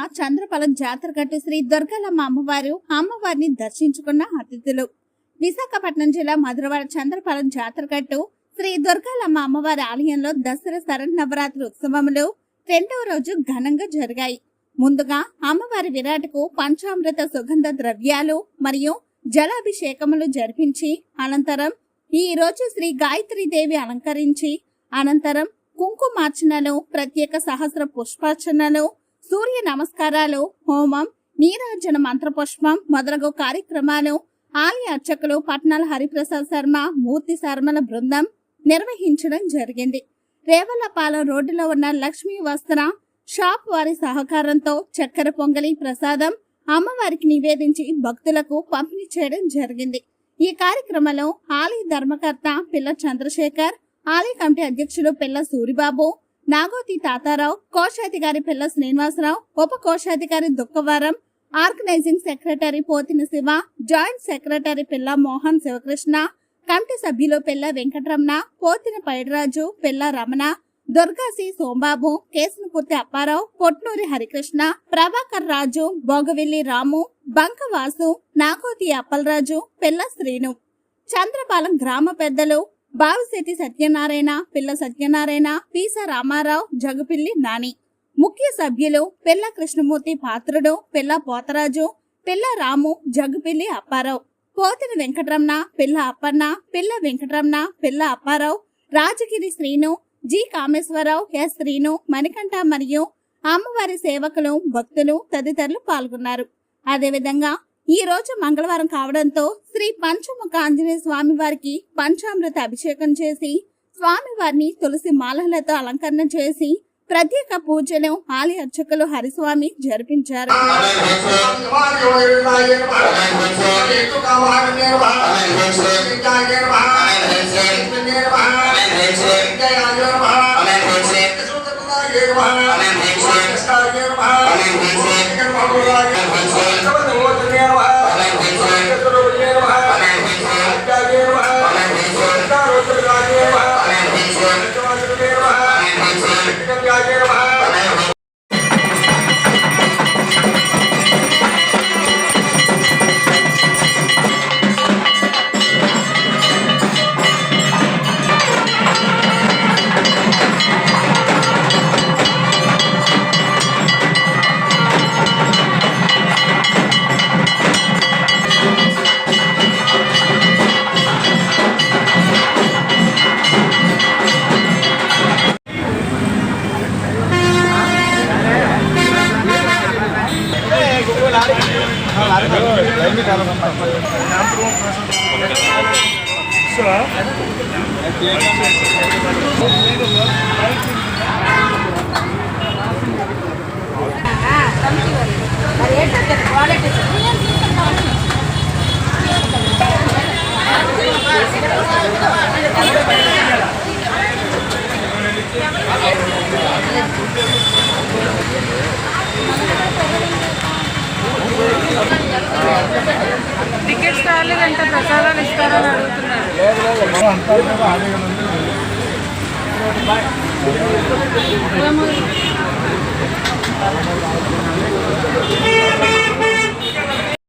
భాగంగా చంద్రపలం జాతరగట్టు శ్రీ దుర్గలమ్మ అమ్మవారు అమ్మవారిని దర్శించుకున్న అతిథులు. విశాఖపట్నం జిల్లా మధురవాడ చంద్రపలం జాతరగట్టు శ్రీ దుర్గాలమ్మ అమ్మవారి ఆలయంలో దసరా శరన్నవరాత్రి ఉత్సవములు రెండవ రోజు ఘనంగా జరిగాయి. ముందుగా అమ్మవారి విరాటకు పంచామృత సుగంధ ద్రవ్యాలు మరియు జలాభిషేకములు జరిపించి అనంతరం ఈ రోజు శ్రీ గాయత్రీదేవి అలంకరించి అనంతరం కుంకుమార్చనలు ప్రత్యేక సహస్ర పుష్పార్చనలు సూర్య నమస్కారాలు హోమం నీరాజన మంత్రపుష్పం మొదలగు కార్యక్రమాలు ఆలయ అర్చకులు పట్నాల హరిప్రసాద్ శర్మ మూర్తి శర్మల బృందం నిర్వహించడం జరిగింది. రేవల్లపాలెం రోడ్డులో ఉన్న లక్ష్మీ వస్త్ర షాప్ వారి సహకారంతో చక్కెర పొంగలి ప్రసాదం అమ్మవారికి నివేదించి భక్తులకు పంపిణీ చేయడం జరిగింది. ఈ కార్యక్రమంలో ఆలయ ధర్మకర్త పిల్ల చంద్రశేఖర్ ఆలయ కమిటీ అధ్యక్షులు పిల్ల సూరిబాబు నాగోతి తాతారావు కోశాధికారి పిల్ల శ్రీనివాసరావు ఉప కోశాధికారి Dukkavaram organising secretary Pothina Siva joint secretary Pilla Mohan Sivakrishna committee సభ్యులు పిల్ల వెంకటరమణ పోతిన పైడరాజు పిల్ల రమణ దుర్గాసి సోంబాబు కేసునపూర్తి అప్పారావు పొట్నూరి హరికృష్ణ ప్రభాకర్ రాజు బోగవిల్లి రాము బంకవాసు నాగోతి అప్పలరాజు పిల్ల శ్రీను. చంద్రపాలెం గ్రామ పెద్దలు బావిశెట్టి సత్యనారాయణ పిల్ల సత్యనారాయణ పీస రామారావు జగపిల్లి నాని. ముఖ్య సభ్యులు పిల్ల కృష్ణమూర్తి పాత్రుడు పిల్ల పోతరాజు పిల్ల రాము జగపిల్లి అప్పారావు. పోతిన వెంకటరమణ పిల్ల అప్పన్న పిల్ల వెంకటరమణ పిల్ల అప్పారావు రాజగిరి శ్రీను జి కామేశ్వరరావు ఎస్ శ్రీను మణికంఠ మరియు అమ్మవారి సేవకులు భక్తులు తదితరులు పాల్గొన్నారు. అదేవిధంగా ఈ రోజు మంగళవారం కావడంతో శ్రీ పంచముఖ ఆంజనేయ స్వామి వారికి పంచామృత అభిషేకం చేసి స్వామివారిని తులసి మాలలతో అలంకరణ చేసి ప్రత్యేక పూజను ఆలయ అర్చకులు హరిస్వామి జరిపించారు. సో టికెట్స్ రాలేదంటే ప్రసాదాలు ఇస్తారని అడుగుతున్నారు.